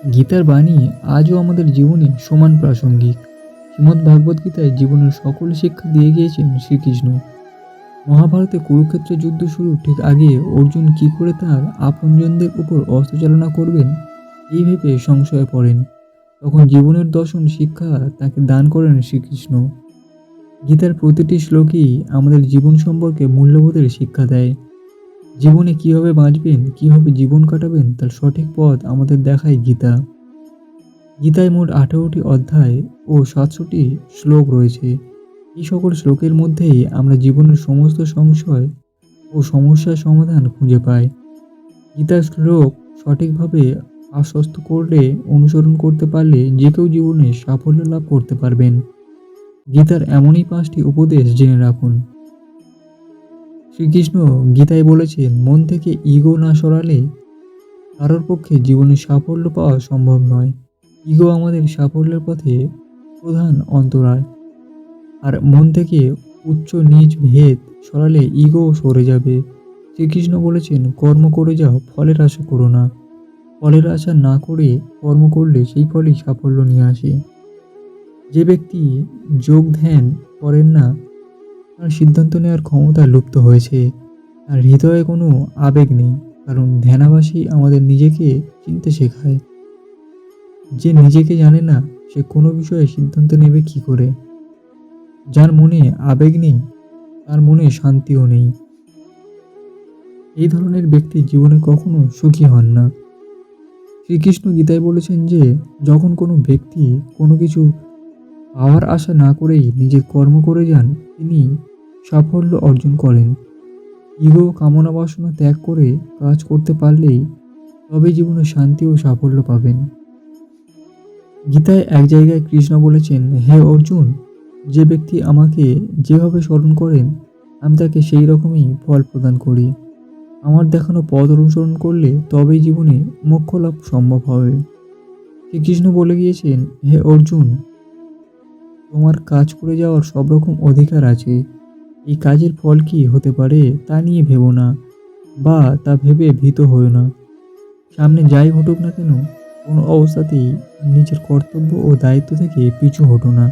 গীতার বাণী আজও আমাদের জীবনে সমান প্রাসঙ্গিক। শ্রীমদ্ ভাগবত গীতায় জীবনের সকল শিক্ষা দিয়ে গিয়েছেন শ্রীকৃষ্ণ। মহাভারতে কুরুক্ষেত্রের যুদ্ধ শুরু ঠিক আগে অর্জুন কি করে তার আপনজনদের উপর অস্ত্র চালনা করবেন, এই ভেবে সংশয়ে পড়েন। তখন জীবনের দর্শন শিক্ষা তাকে দান করেন শ্রীকৃষ্ণ। গীতার প্রতিটি শ্লোকই আমাদের জীবন সম্পর্কে মূল্যবোধের শিক্ষা দেয়। জীবনে কীভাবে বাঁচবেন, কীভাবে জীবন কাটাবেন, তার সঠিক পথ আমাদের দেখায় গীতা। গীতায় মোট আঠারোটি অধ্যায় ও সাতশোটি শ্লোক রয়েছে। এই সকল শ্লোকের মধ্যেই আমরা জীবনের সমস্ত সংশয় ও সমস্যার সমাধান খুঁজে পাই। গীতার শ্লোক সঠিকভাবে আশ্বস্ত করলে, অনুসরণ করতে পারলে যে কেউ জীবনে সাফল্য লাভ করতে পারবেন। গীতার এমনই পাঁচটি উপদেশ জেনে রাখুন। শ্রীকৃষ্ণ গীতায় বলেছেন, মন থেকে ইগো না সরালে কারোর পক্ষে জীবনে সাফল্য পাওয়া সম্ভব নয়। ইগো আমাদের সাফল্যের পথে প্রধান অন্তরায়। আর মন থেকে উচ্চ নিচ ভেদ সরালে ইগো সরে যাবে। শ্রীকৃষ্ণ বলেছেন, কর্ম করে যাও, ফলের আশা করো না। ফলের আশা না করে কর্ম করলে সেই ফলই সাফল্য নিয়ে আসে। যে ব্যক্তি যোগ ধ্যান করেন না তার সিদ্ধান্ত নেওয়ার ক্ষমতা লুপ্ত হয়েছে। আর হৃদয়ে কোনো আবেগ নেই, কারণ ধ্যানাবাসী আমাদের নিজেকে চিনতে শেখায়। যে নিজেকে জানে না, সে কোনো বিষয়ে সিদ্ধান্ত নেবে কি করে? যার মনে আবেগ নেই, তার মনে শান্তিও নেই। এই ধরনের ব্যক্তি জীবনে কখনো সুখী হন না। শ্রীকৃষ্ণ গীতায় বলেছেন যে, যখন কোনো ব্যক্তি কোনো কিছু পাওয়ার আশা না করেই নিজের কর্ম করে যান, তিনি সাফল্য অর্জন করেন। ইগো কামনা বাসনা ত্যাগ করে কাজ করতে পারলেই তবে জীবনে শান্তি ও সাফল্য পাবেন। গীতায় এক জায়গায় কৃষ্ণ বলেছেন, হে অর্জুন, যে ব্যক্তি আমাকে যেভাবে স্মরণ করেন, আমি তাকে সেই রকমই ফল প্রদান করি। আমার দেখানো পথ অনুসরণ করলে তবেই জীবনে মোক্ষ লাভ সম্ভব হবে। শ্রীকৃষ্ণ বলে গিয়েছেন, হে অর্জুন, তোমার কাজ করে যাওয়ার সব রকম অধিকার আছে। এই কাজের ফল কি হতে পারে তা নিয়ে ভেবো না, বা তা ভেবে ভীত হও না। সামনে যাই ঘটুক না কেন, কোনো অবস্থাতেই নিজের কর্তব্য ও দায়িত্ব থেকে পিছু হটো না।